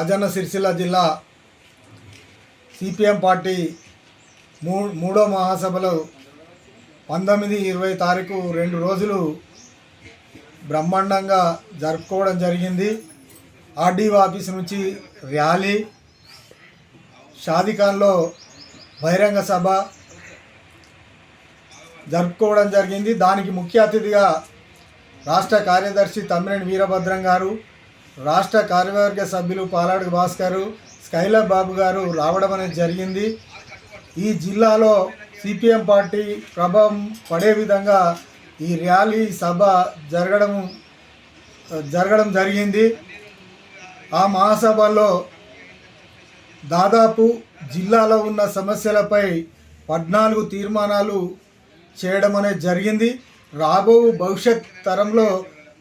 రాజన్న సిరిసిల్ల జిల్లా CPM party మూ మూడో మహాసభలో పంతొమ్మిది ఇరవై తారీఖు రెండు రోజులు బ్రహ్మాండంగా జరుపుకోవడం జరిగింది. ఆర్డీఓ ఆఫీస్ నుంచి ర్యాలీ షాదిఖాన్లో బహిరంగ సభ జరుపుకోవడం జరిగింది. దానికి ముఖ్య అతిథిగా రాష్ట్ర కార్యదర్శి తమ్మినేని వీరభద్రం గారు రాష్ట్ర కార్యవర్గ సభ్యులు పాలాడు భాస్కర్ స్కైలర్ బాబు గారు రావడం అనేది జరిగింది. ఈ జిల్లాలో సిపిఎం పార్టీ ప్రభావం పడే విధంగా ఈ ర్యాలీ సభ జరగడం జరగడం జరిగింది. ఆ మహాసభలో దాదాపు జిల్లాలో ఉన్న సమస్యలపై పద్నాలుగు తీర్మానాలు చేయడం అనేది జరిగింది. రాబో భవిష్యత్ తరంలో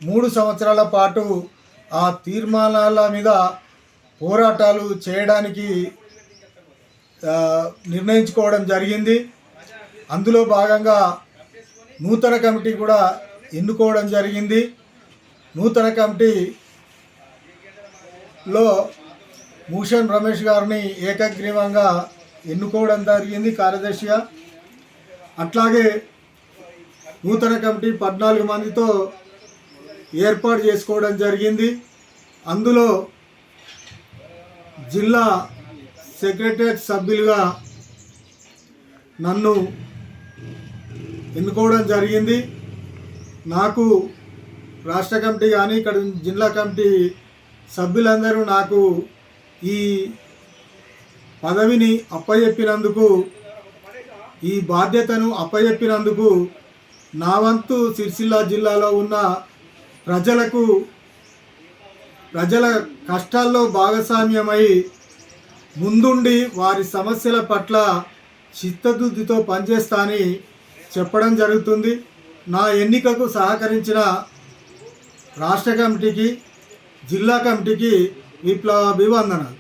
మూడు సంవత్సరాల పాటు ఆ తీర్మానాల మీద పోరాటాలు చేయడానికి నిర్ణయించుకోవడం జరిగింది. అందులో భాగంగా నూతన కమిటీ కూడా ఎన్నుకోవడం జరిగింది. నూతన కమిటీలో భూషణ్ రమేష్ గారిని ఏకగ్రీవంగా ఎన్నుకోవడం జరిగింది కార్యదర్శిగా. అట్లాగే నూతన కమిటీ పద్నాలుగు మందితో ఏర్పాటు చేసుకోవడం జరిగింది. అందులో జిల్లా సెక్రటరియట్ సభ్యులుగా నన్ను ఎన్నుకోవడం జరిగింది. నాకు రాష్ట్ర కమిటీ కానీ ఇక్కడ జిల్లా కమిటీ సభ్యులందరూ నాకు ఈ పదవిని అప్పచెప్పినందుకు ఈ బాధ్యతను అప్పచెప్పినందుకు నా వంతు సిరిసిల్ల జిల్లాలో ఉన్న ప్రజలకు ప్రజల కష్టాల్లో భాగస్వామ్యమై ముందుండి వారి సమస్యల పట్ల చిత్తశుద్ధితో పనిచేస్తా అని చెప్పడం జరుగుతుంది. నా ఎన్నికకు సహకరించిన రాష్ట్ర కమిటీకి జిల్లా కమిటీకి విప్లవ అభివందనాలు